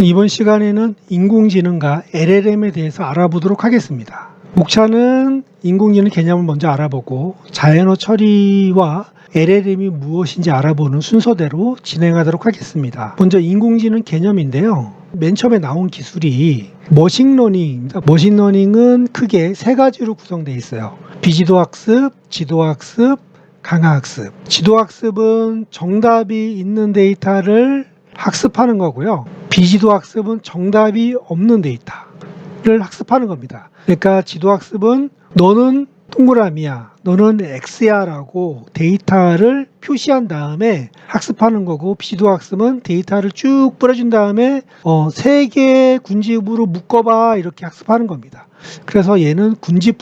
이번 시간에는 인공지능과 LLM에 대해서 알아보도록 하겠습니다. 목차는 인공지능 개념을 먼저 알아보고 자연어 처리와 LLM이 무엇인지 알아보는 순서대로 진행하도록 하겠습니다. 먼저 인공지능 개념인데요. 맨 처음에 나온 기술이 머신러닝입니다. 머신러닝은 크게 세 가지로 구성되어 있어요. 비지도학습, 지도학습, 강화학습. 지도학습은 정답이 있는 데이터를 학습하는 거고요. 비지도 학습은 정답이 없는 데이터를 학습하는 겁니다. 그러니까 지도 학습은 너는 동그라미야, 너는 X야라고 데이터를 표시한 다음에 학습하는 거고 비지도 학습은 데이터를 쭉 뿌려준 다음에 어, 세개 군집으로 묶어봐 이렇게 학습하는 겁니다. 그래서 얘는 군집,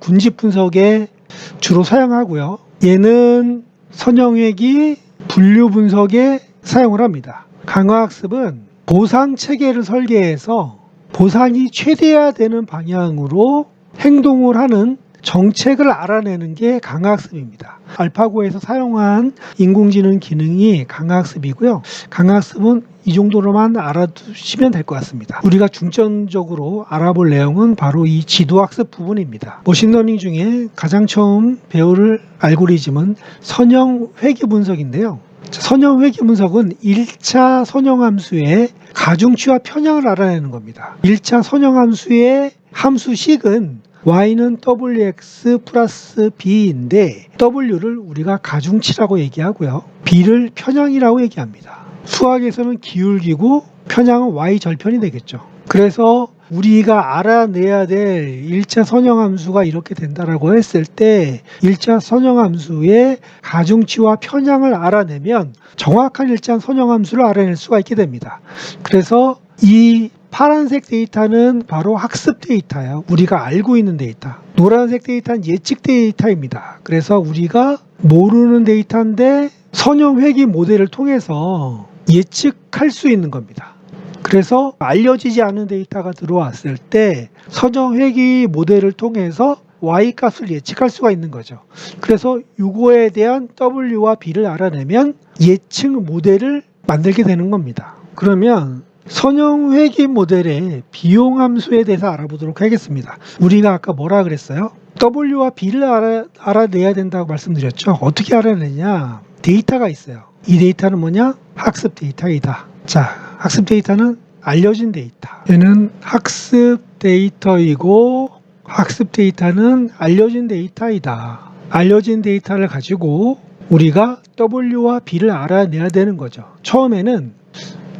군집 분석에 주로 사용하고요. 얘는 선형회기 분류 분석에 사용을 합니다. 강화학습은 보상 체계를 설계해서 보상이 최대화되는 방향으로 행동을 하는 정책을 알아내는 게 강화학습입니다. 알파고에서 사용한 인공지능 기능이 강화학습이고요. 강화학습은 이 정도로만 알아두시면 될 것 같습니다. 우리가 중점적으로 알아볼 내용은 바로 이 지도학습 부분입니다. 머신러닝 중에 가장 처음 배울 알고리즘은 선형 회귀 분석인데요. 선형 회귀 분석은 1차 선형 함수의 가중치와 편향을 알아내는 겁니다. 1차 선형 함수의 함수식은 y는 wx 플러스 b인데 w를 우리가 가중치라고 얘기하고요. b를 편향이라고 얘기합니다. 수학에서는 기울기고 편향은 y 절편이 되겠죠. 그래서 우리가 알아내야 될 1차 선형함수가 이렇게 된다라고 했을 때 1차 선형함수의 가중치와 편향을 알아내면 정확한 1차 선형함수를 알아낼 수가 있게 됩니다. 그래서 이 파란색 데이터는 바로 학습 데이터예요. 우리가 알고 있는 데이터. 노란색 데이터는 예측 데이터입니다. 그래서 우리가 모르는 데이터인데 선형 회귀 모델을 통해서 예측할 수 있는 겁니다. 그래서 알려지지 않은 데이터가 들어왔을 때 선형 회귀 모델을 통해서 y 값을 예측할 수가 있는 거죠. 그래서 이거에 대한 w와 b를 알아내면 예측 모델을 만들게 되는 겁니다. 그러면 선형 회귀 모델의 비용 함수에 대해서 알아보도록 하겠습니다. 우리가 아까 뭐라 그랬어요? W와 B를 알아, 알아내야 된다고 말씀드렸죠. 어떻게 알아내냐? 데이터가 있어요. 이 데이터는 뭐냐? 학습 데이터이다. 자, 학습 데이터는 알려진 데이터. 얘는 학습 데이터이고 학습 데이터는 알려진 데이터이다. 알려진 데이터를 가지고 우리가 W와 B를 알아내야 되는 거죠. 처음에는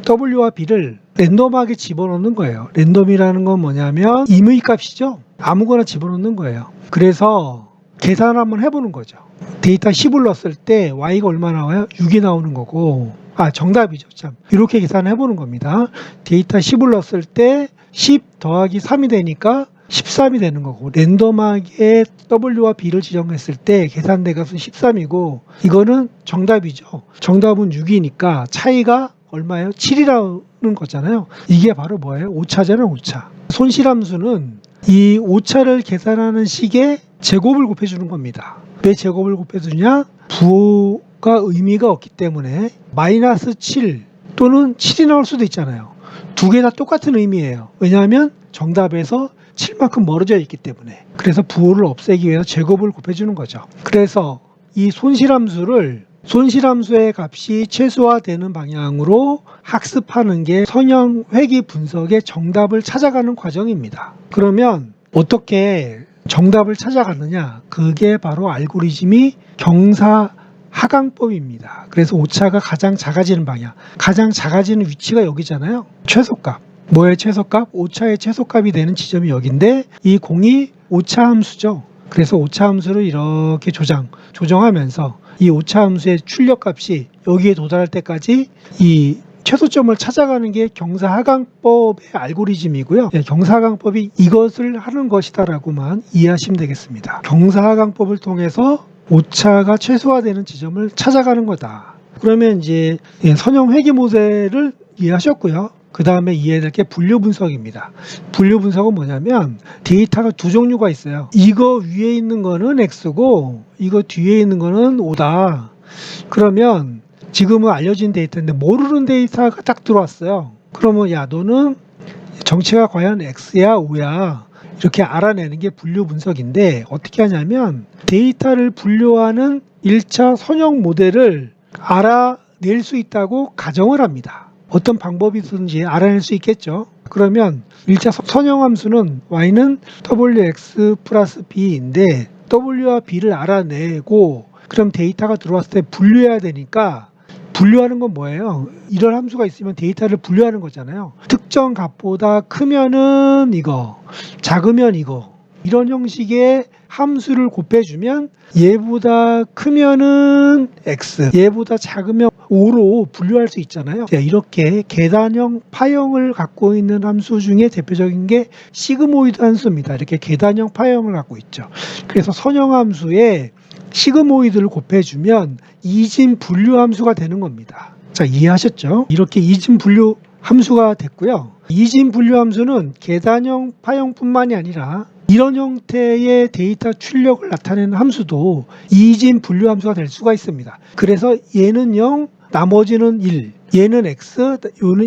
W와 B를 랜덤하게 집어넣는 거예요. 랜덤이라는 건 뭐냐면 임의 값이죠. 아무거나 집어넣는 거예요. 그래서 계산을 한번 해보는 거죠. 데이터 10을 넣었을 때 Y가 얼마 나와요? 6이 나오는 거고 아 정답이죠. 참 이렇게 계산을 해보는 겁니다. 데이터 10을 넣었을 때 10 더하기 3이 되니까 13이 되는 거고 랜덤하게 W와 B를 지정했을 때 계산대 값은 13이고 이거는 정답이죠. 정답은 6이니까 차이가 얼마예요? 7이라는 거잖아요. 이게 바로 뭐예요? 오차잖아요, 오차. 손실함수는 이 오차를 계산하는 식의 제곱을 곱해주는 겁니다. 왜 제곱을 곱해주냐? 부호 가 의미가 없기 때문에 마이너스 7 또는 7이 나올 수도 있잖아요. 두 개 다 똑같은 의미예요. 왜냐하면 정답에서 7만큼 멀어져 있기 때문에. 그래서 부호를 없애기 위해서 제곱을 곱해주는 거죠. 그래서 이 손실함수를 손실함수의 값이 최소화되는 방향으로 학습하는 게 선형 회귀 분석의 정답을 찾아가는 과정입니다. 그러면 어떻게 정답을 찾아가느냐? 그게 바로 알고리즘이 경사 하강법입니다. 그래서 오차가 가장 작아지는 방향, 가장 작아지는 위치가 여기잖아요. 최소값. 뭐의 최소값? 오차의 최소값이 되는 지점이 여기인데 이 공이 오차 함수죠. 그래서 오차 함수를 이렇게 조정, 조정하면서 이 오차 함수의 출력값이 여기에 도달할 때까지 이 최소점을 찾아가는 게 경사하강법의 알고리즘이고요. 예, 경사하강법이 이것을 하는 것이다라고만 이해하시면 되겠습니다. 경사하강법을 통해서 오차가 최소화되는 지점을 찾아가는 거다. 그러면 이제 예, 선형 회귀 모델을 이해하셨고요. 그 다음에 이해해야 될 게 분류 분석입니다. 분류 분석은 뭐냐면 데이터가 두 종류가 있어요. 이거 위에 있는 거는 X고 이거 뒤에 있는 거는 O다. 그러면 지금은 알려진 데이터인데 모르는 데이터가 딱 들어왔어요. 그러면 야 너는 정체가 과연 X야 O야 이렇게 알아내는 게 분류 분석인데 어떻게 하냐면 데이터를 분류하는 1차 선형 모델을 알아낼 수 있다고 가정을 합니다. 어떤 방법이든지 알아낼 수 있겠죠. 그러면 1차 선형 함수는 y는 wx 플러스 b인데 w와 b를 알아내고 그럼 데이터가 들어왔을 때 분류해야 되니까 분류하는 건 뭐예요? 이런 함수가 있으면 데이터를 분류하는 거잖아요. 특정 값보다 크면은 이거, 작으면 이거. 이런 형식의 함수를 곱해주면 얘보다 크면은 x, 얘보다 작으면 5로 분류할 수 있잖아요. 자, 이렇게 계단형, 파형을 갖고 있는 함수 중에 대표적인 게 시그모이드 함수입니다. 이렇게 계단형, 파형을 갖고 있죠. 그래서 선형 함수에 시그모이드를 곱해주면 이진 분류 함수가 되는 겁니다. 자, 이해하셨죠? 이렇게 이진 분류 함수가 됐고요. 이진 분류 함수는 계단형, 파형뿐만이 아니라 이런 형태의 데이터 출력을 나타내는 함수도 이진 분류 함수가 될 수가 있습니다. 그래서 얘는 0, 나머지는 1, 얘는 x,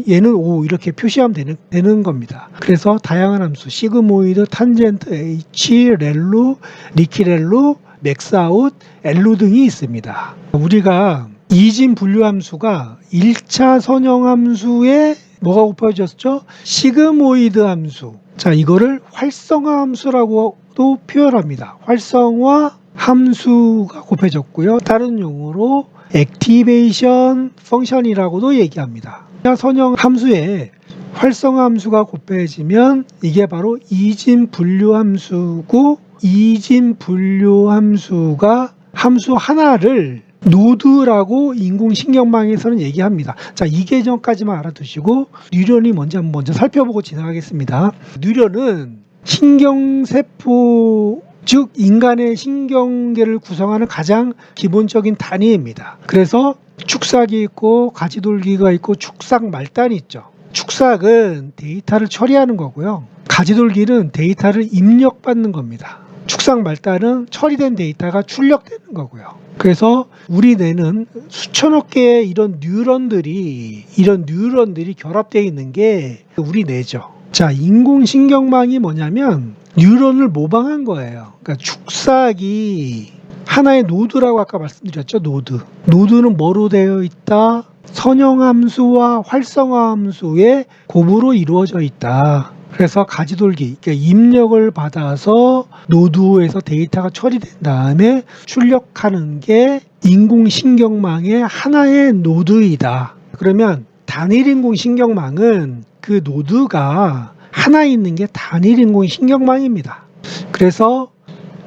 얘는 5 이렇게 표시하면 되는, 되는 겁니다. 그래서 다양한 함수, 시그모이드, 탄젠트, h, 렐루, 리키렐루, 맥스아웃, 엘루 등이 있습니다. 우리가 이진 분류 함수가 1차 선형 함수에 뭐가 곱해졌죠? 시그모이드 함수. 자, 이거를 활성화 함수라고도 표현합니다. 활성화 함수가 곱해졌고요. 다른 용어로 액티베이션 펑션이라고도 얘기합니다. 자, 선형 함수에 활성화 함수가 곱해지면 이게 바로 이진 분류 함수고 이진 분류 함수가 함수 하나를 노드라고 인공신경망에서는 얘기합니다. 자, 이 개념까지만 알아두시고 뉴런이 뭔지 한번 먼저 살펴보고 지나가겠습니다. 뉴런은 신경세포 즉 인간의 신경계를 구성하는 가장 기본적인 단위입니다. 그래서 축삭이 있고 가지돌기가 있고 축삭 말단이 있죠. 축삭은 데이터를 처리하는 거고요. 가지돌기는 데이터를 입력받는 겁니다. 축삭 말단은 처리된 데이터가 출력되는 거고요. 그래서 우리 뇌는 수천억 개의 이런 뉴런들이 이런 뉴런들이 결합되어 있는 게 우리 뇌죠. 자, 인공신경망이 뭐냐면 뉴런을 모방한 거예요. 그러니까 축삭이 하나의 노드라고 아까 말씀드렸죠. 노드. 노드는 뭐로 되어 있다? 선형함수와 활성화함수의 곱으로 이루어져 있다. 그래서 가지돌기, 그러니까 입력을 받아서 노드에서 데이터가 처리된 다음에 출력하는 게 인공신경망의 하나의 노드이다. 그러면 단일 인공신경망은 그 노드가 하나 있는 게 단일 인공신경망입니다. 그래서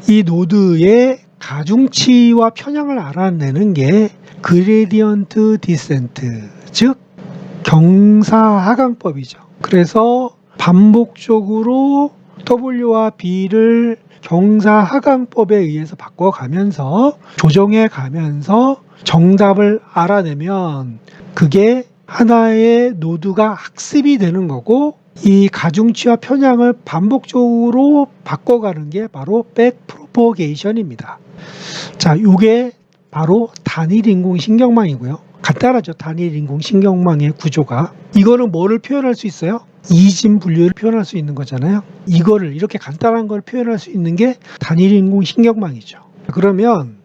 이 노드의 가중치와 편향을 알아내는 게 그레디언트 디센트, 즉 경사하강법이죠. 그래서 반복적으로 W와 B를 경사 하강법에 의해서 바꿔가면서 조정해 가면서 정답을 알아내면 그게 하나의 노드가 학습이 되는 거고 이 가중치와 편향을 반복적으로 바꿔가는 게 바로 백 프로포게이션입니다. 자, 요게 바로 단일 인공신경망이고요. 간단하죠. 단일 인공신경망의 구조가. 이거는 뭐를 표현할 수 있어요? 이진 분류를 표현할 수 있는 거잖아요. 이거를 이렇게 간단한 걸 표현할 수 있는 게 단일 인공신경망이죠. 그러면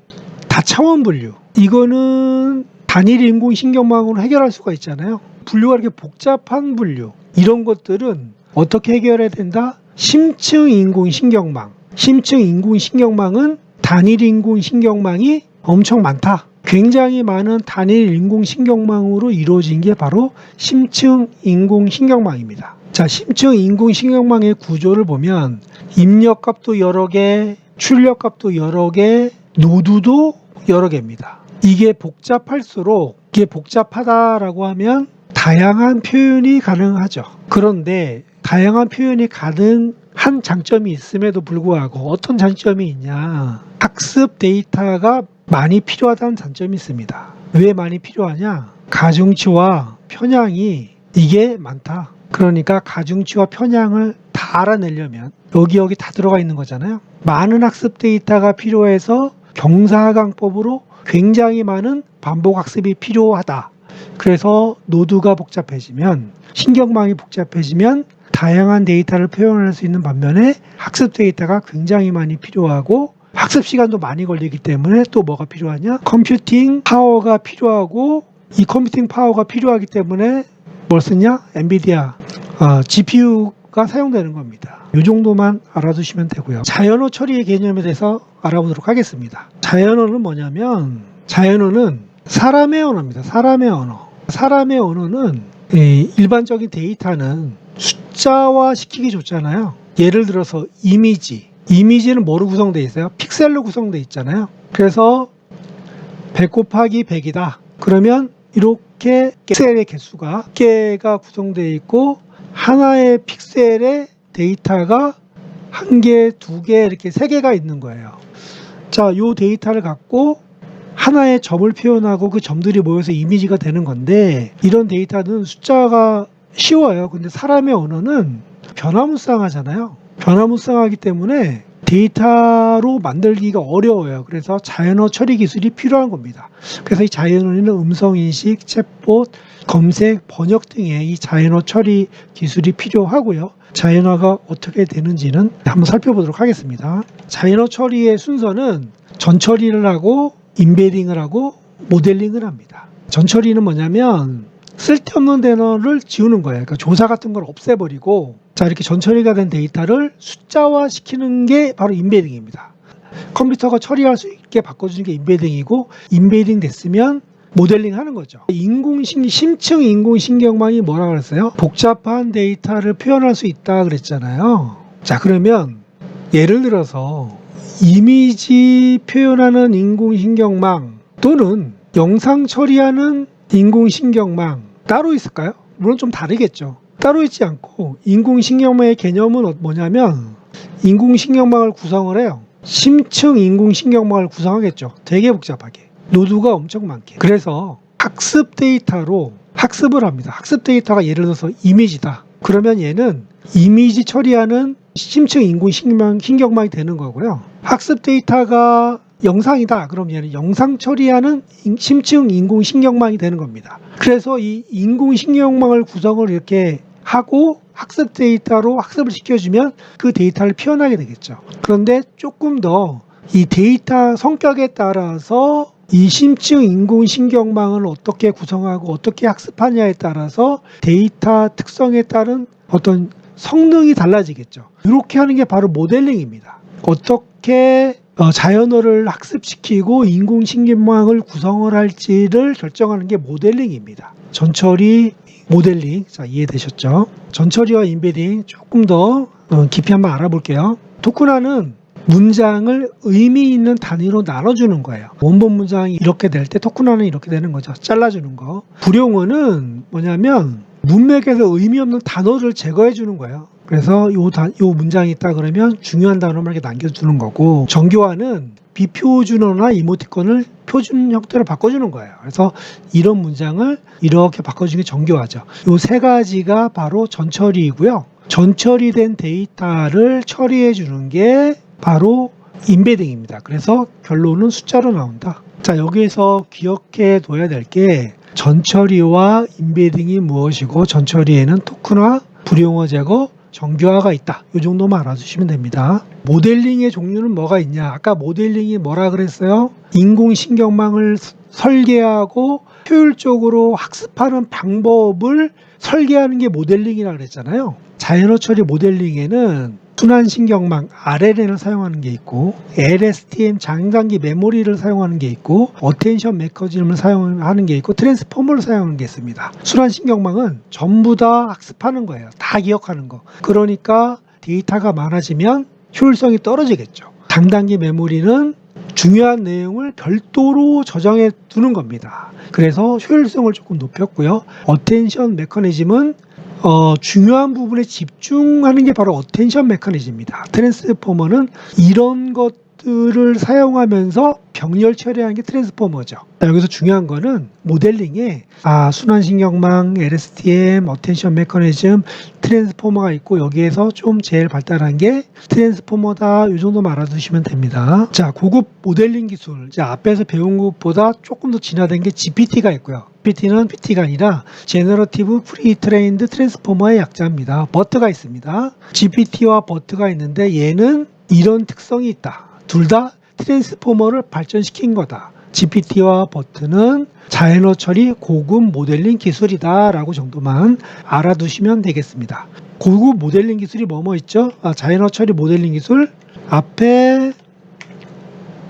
다차원 분류. 이거는 단일 인공신경망으로 해결할 수가 있잖아요. 분류가 이렇게 복잡한 분류. 이런 것들은 어떻게 해결해야 된다? 심층 인공신경망. 심층 인공신경망은 단일 인공신경망이 엄청 많다. 굉장히 많은 단일 인공신경망으로 이루어진 게 바로 심층 인공신경망입니다. 자, 심층 인공신경망의 구조를 보면 입력값도 여러 개, 출력값도 여러 개, 노드도 여러 개입니다. 이게 복잡할수록 이게 복잡하다라고 하면 다양한 표현이 가능하죠. 그런데 다양한 표현이 가능한 장점이 있음에도 불구하고 어떤 장점이 있냐? 학습 데이터가 많이 필요하다는 장점이 있습니다. 왜 많이 필요하냐? 가중치와 편향이 이게 많다. 그러니까 가중치와 편향을 다 알아내려면 여기 여기 다 들어가 있는 거잖아요. 많은 학습 데이터가 필요해서 경사하강법으로 굉장히 많은 반복 학습이 필요하다. 그래서 노드가 복잡해지면 신경망이 복잡해지면 다양한 데이터를 표현할 수 있는 반면에 학습 데이터가 굉장히 많이 필요하고 학습 시간도 많이 걸리기 때문에 또 뭐가 필요하냐? 컴퓨팅 파워가 필요하고 이 컴퓨팅 파워가 필요하기 때문에 뭘 쓰냐? 엔비디아 GPU가 사용되는 겁니다. 이 정도만 알아두시면 되고요. 자연어 처리의 개념에 대해서 알아보도록 하겠습니다. 자연어는 뭐냐면 자연어는 사람의 언어입니다. 사람의 언어. 사람의 언어는 이 일반적인 데이터는 숫자화 시키기 좋잖아요. 예를 들어서 이미지. 이미지는 뭐로 구성되어 있어요? 픽셀로 구성되어 있잖아요. 그래서 100 곱하기 100이다. 그러면 이렇게 픽셀의 개수가 개가 구성되어 있고 하나의 픽셀의 데이터가 한 개, 두 개, 이렇게 세 개가 있는 거예요. 자, 요 데이터를 갖고 하나의 점을 표현하고 그 점들이 모여서 이미지가 되는 건데 이런 데이터는 숫자가 쉬워요. 근데 사람의 언어는 변화무쌍하잖아요. 변화무쌍하기 때문에 데이터로 만들기가 어려워요. 그래서 자연어 처리 기술이 필요한 겁니다. 그래서 이 자연어는 음성 인식, 챗봇, 검색, 번역 등의 이 자연어 처리 기술이 필요하고요. 자연어가 어떻게 되는지는 한번 살펴보도록 하겠습니다. 자연어 처리의 순서는 전처리를 하고 인베딩을 하고 모델링을 합니다. 전처리는 뭐냐면 쓸데없는 단어를 지우는 거예요. 그러니까 조사 같은 걸 없애버리고 자 이렇게 전처리가 된 데이터를 숫자화 시키는 게 바로 인베딩입니다. 컴퓨터가 처리할 수 있게 바꿔주는 게 인베딩이고 인베딩 됐으면 모델링 하는 거죠. 인공신 심층 인공신경망이 뭐라 그랬어요? 복잡한 데이터를 표현할 수 있다 그랬잖아요. 자 그러면 예를 들어서 이미지 표현하는 인공신경망 또는 영상 처리하는 인공신경망 따로 있을까요? 물론 좀 다르겠죠. 따로 있지 않고 인공신경망의 개념은 어- 뭐냐면 인공신경망을 구성을 해요. 심층 인공신경망을 구성하겠죠. 되게 복잡하게. 노드가 엄청 많게. 그래서 학습 데이터로 학습을 합니다. 학습 데이터가 예를 들어서 이미지다. 그러면 얘는 이미지 처리하는 심층 인공신경망 신경망이 되는 거고요. 학습 데이터가 영상이다. 그럼 얘는 영상 처리하는 인- 심층 인공신경망이 되는 겁니다. 그래서 이 인공신경망을 구성을 이렇게 하고 학습 데이터로 학습을 시켜주면 그 데이터를 표현하게 되겠죠. 그런데 조금 더 이 데이터 성격에 따라서 이 심층 인공신경망을 어떻게 구성하고 어떻게 학습하냐에 따라서 데이터 특성에 따른 어떤 성능이 달라지겠죠. 이렇게 하는 게 바로 모델링입니다. 어떻게 어, 자연어를 학습시키고 인공신경망을 구성을 할지를 결정하는 게 모델링입니다. 전처리 모델링 자 이해되셨죠? 전처리와 인베딩 조금 더 어, 깊이 한번 알아볼게요. 토크나는 문장을 의미 있는 단위로 나눠주는 거예요. 원본 문장이 이렇게 될 때 토크나는 이렇게 되는 거죠. 잘라주는 거. 불용어는 뭐냐면 문맥에서 의미 없는 단어를 제거해 주는 거예요. 그래서 요, 다, 요 문장이 있다 그러면 중요한 단어만 이렇게 남겨두는 거고 정교화는 비표준어나 이모티콘을 표준 형태로 바꿔주는 거예요. 그래서 이런 문장을 이렇게 바꿔주는 게 정교화죠. 요 세 가지가 바로 전처리이고요. 전처리된 데이터를 처리해 주는 게 바로 인베딩입니다. 그래서 결론은 숫자로 나온다. 자, 여기에서 기억해 둬야 될 게 전처리와 인베딩이 무엇이고 전처리에는 토큰화, 불용어 제거, 정교화가 있다. 이 정도만 알아주시면 됩니다. 모델링의 종류는 뭐가 있냐? 아까 모델링이 뭐라 그랬어요? 인공신경망을 스- 설계하고 효율적으로 학습하는 방법을 설계하는 게 모델링이라 그랬잖아요. 자연어 처리 모델링에는 순환신경망 RLN을 사용하는 게 있고 LSTM 장단기 메모리를 사용하는 게 있고 어텐션 메커니즘을 사용하는 게 있고 트랜스포머를 사용하는 게 있습니다. 순환신경망은 전부 다 학습하는 거예요. 다 기억하는 거. 그러니까 데이터가 많아지면 효율성이 떨어지겠죠. 장단기 메모리는 중요한 내용을 별도로 저장해 두는 겁니다. 그래서 효율성을 조금 높였고요. 어텐션 메커니즘은 어, 중요한 부분에 집중하는 게 바로 어텐션 메커니즘입니다. 트랜스포머는 이런 것들을 사용하면서 병렬 처리하는 게 트랜스포머죠. 자, 여기서 중요한 거는 모델링에 아, 순환신경망, LSTM, 어텐션 메커니즘, 트랜스포머가 있고 여기에서 좀 제일 발달한 게 트랜스포머다 이 정도만 알아두시면 됩니다. 자, 고급 모델링 기술. 자, 앞에서 배운 것보다 조금 더 진화된 게 GPT가 있고요. GPT는 PT가 아니라 프리 트레인드 트랜스포머의 약자입니다. 버트가 있습니다. GPT와 버트가 있는데 얘는 이런 특성이 있다. 둘 다 트랜스포머를 발전시킨 거다. GPT와 버트는 자연어 처리 고급 모델링 기술이다 라고 정도만 알아두시면 되겠습니다. 고급 모델링 기술이 뭐뭐 있죠? 아, 자연어 처리 모델링 기술 앞에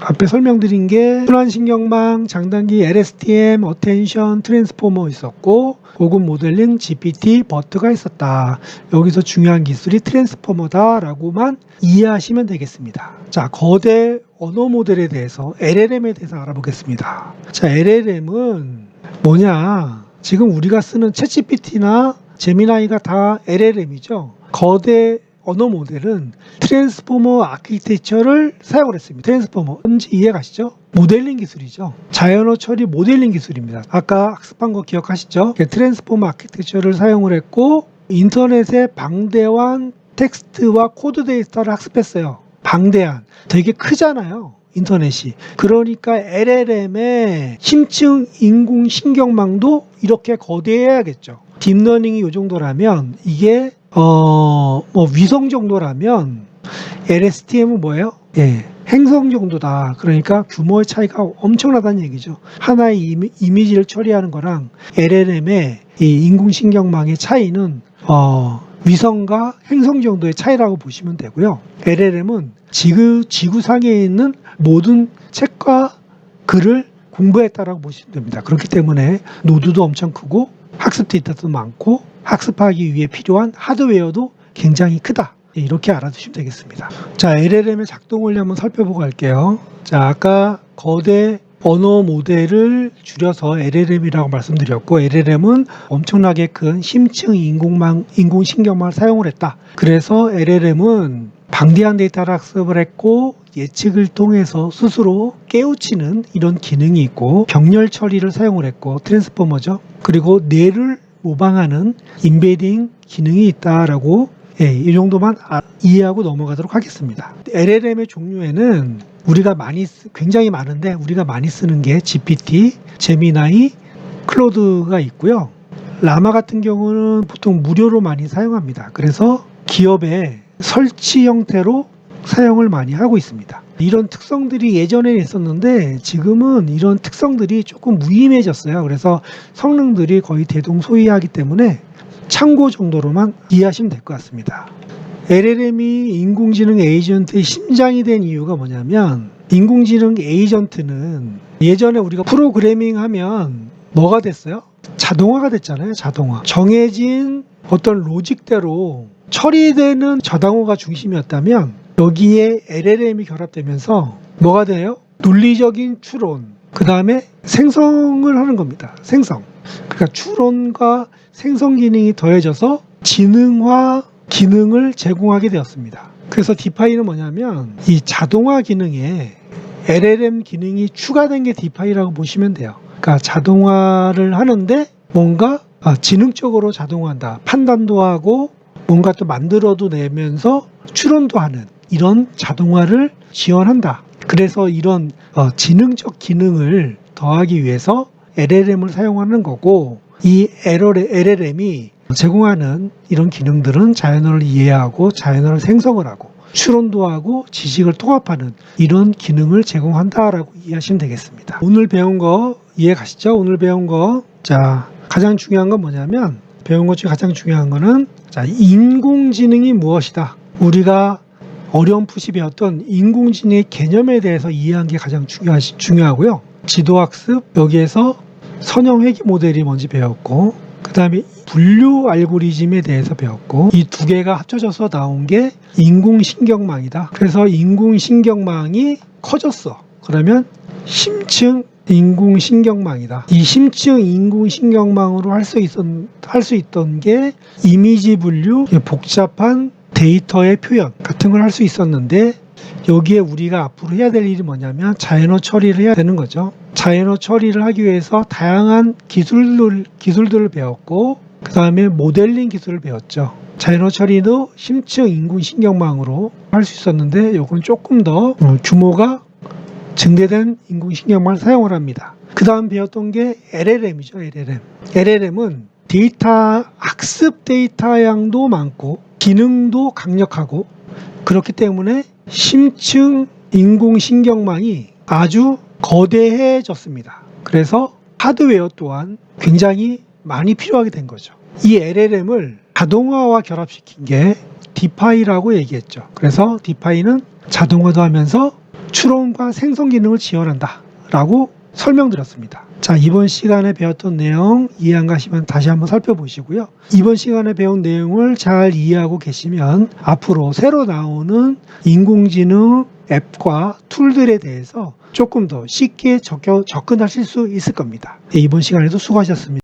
앞에 설명드린 게 순환신경망, 장단기 LSTM, 어텐션, 트랜스포머 있었고 고급 모델링 GPT, 버트가 있었다. 여기서 중요한 기술이 트랜스포머다라고만 이해하시면 되겠습니다. 자, 거대 언어 모델에 대해서 LLM에 대해서 알아보겠습니다. 자, LLM은 뭐냐? 지금 우리가 쓰는 챗GPT나 제미나이가 다 LLM이죠. 거대 언어 모델은 트랜스포머 아키텍처를 사용을 했습니다. 트랜스포머 뭔지 이해가시죠? 모델링 기술이죠. 자연어 처리 모델링 기술입니다. 아까 학습한 거 기억하시죠? 트랜스포머 아키텍처를 사용을 했고 인터넷에 방대한 텍스트와 코드 데이터를 학습했어요. 방대한 되게 크잖아요. 인터넷이. 그러니까 LLM의 심층 인공신경망도 이렇게 거대해야겠죠. 딥러닝이 이 정도라면 이게 어, 뭐 위성 정도라면 LSTM은 뭐예요? 예. 행성 정도다. 그러니까 규모의 차이가 엄청나다는 얘기죠. 하나의 이미, 이미지를 처리하는 거랑 LLM의 이 인공신경망의 차이는 어, 위성과 행성 정도의 차이라고 보시면 되고요. LLM은 지구, 지구상에 있는 모든 책과 글을 공부했다라고 보시면 됩니다. 그렇기 때문에 노드도 엄청 크고 학습 데이터도 많고 학습하기 위해 필요한 하드웨어도 굉장히 크다. 예, 이렇게 알아두시면 되겠습니다. 자, LLM의 작동 원리 한번 살펴보고 갈게요. 자, 아까 거대 언어 모델을 줄여서 LLM이라고 말씀드렸고 LLM은 엄청나게 큰 심층 인공망, 인공신경망을 사용을 했다. 그래서 LLM은 방대한 데이터를 학습을 했고 예측을 통해서 스스로 깨우치는 이런 기능이 있고 병렬 처리를 사용을 했고 트랜스포머죠. 그리고 뇌를 모방하는 인베딩 기능이 있다라고 예, 이 정도만 아- 이해하고 넘어가도록 하겠습니다. LLM의 종류에는 우리가 많이 쓰, 굉장히 많은데 우리가 많이 쓰는 게 GPT, 제미나이, 클로드가 있고요. 라마 같은 경우는 보통 무료로 많이 사용합니다. 그래서 기업에 설치 형태로 사용을 많이 하고 있습니다. 이런 특성들이 예전에 있었는데 지금은 이런 특성들이 조금 무의미해졌어요. 그래서 성능들이 거의 대동소이하기 때문에 참고 정도로만 이해하시면 될 것 같습니다. LLM이 인공지능 에이전트의 심장이 된 이유가 뭐냐면 인공지능 에이전트는 예전에 우리가 프로그래밍 하면 뭐가 됐어요? 자동화가 됐잖아요. 자동화. 정해진 어떤 로직대로 처리되는 저당호가 중심이었다면 여기에 LLM이 결합되면서 뭐가 돼요? 논리적인 추론, 그 다음에 생성을 하는 겁니다. 생성. 그러니까 추론과 생성 기능이 더해져서 지능화 기능을 제공하게 되었습니다. 그래서 디파이는 뭐냐면 이 자동화 기능에 LLM 기능이 추가된 게 디파이라고 보시면 돼요. 그러니까 자동화를 하는데 뭔가 아, 지능적으로 자동화한다. 판단도 하고 뭔가 또 만들어도 내면서 추론도 하는 이런 자동화를 지원한다. 그래서 이런 어, 지능적 기능을 더하기 위해서 LLM을 사용하는 거고 이 LLM이 제공하는 이런 기능들은 자연어를 이해하고 자연어를 생성을 하고 추론도 하고 지식을 통합하는 이런 기능을 제공한다라고 이해하시면 되겠습니다. 오늘 배운 거 이해 가시죠? 오늘 배운 거. 자, 가장 중요한 건 뭐냐면 배운 것 중에 가장 중요한 거는 자, 인공지능이 무엇이다. 우리가 어렴풋이 배웠던 인공지능의 개념에 대해서 이해한 게 가장 중요하, 중요하고요. 지도학습 여기에서 선형 회귀 모델이 뭔지 배웠고 그 다음에 분류 알고리즘에 대해서 배웠고 이 두 개가 합쳐져서 나온 게 인공신경망이다. 그래서 인공신경망이 커졌어. 그러면 심층 인공신경망이다. 이 심층 인공신경망으로 할 수 있던 게 이미지 분류, 복잡한 데이터의 표현 같은 걸 할 수 있었는데 여기에 우리가 앞으로 해야 될 일이 뭐냐면 자연어 처리를 해야 되는 거죠. 자연어 처리를 하기 위해서 다양한 기술들, 기술들을 배웠고, 그 다음에 모델링 기술을 배웠죠. 자연어 처리도 심층 인공 신경망으로 할 수 있었는데, 요건 조금 더 어, 규모가 증대된 인공 신경망을 사용을 합니다. 그 다음 배웠던 게 LLM이죠, LLM. LLM은 데이터, 학습 데이터 양도 많고, 기능도 강력하고, 그렇기 때문에 심층 인공신경망이 아주 거대해졌습니다. 그래서 하드웨어 또한 굉장히 많이 필요하게 된 거죠. 이 LLM을 자동화와 결합시킨 게 디파이라고 얘기했죠. 그래서 디파이는 자동화도 하면서 추론과 생성 기능을 지원한다. 라고 설명드렸습니다. 자, 이번 시간에 배웠던 내용 이해 안 가시면 다시 한번 살펴보시고요. 이번 시간에 배운 내용을 잘 이해하고 계시면 앞으로 새로 나오는 인공지능 앱과 툴들에 대해서 조금 더 쉽게 접근하실 수 있을 겁니다. 네, 이번 시간에도 수고하셨습니다.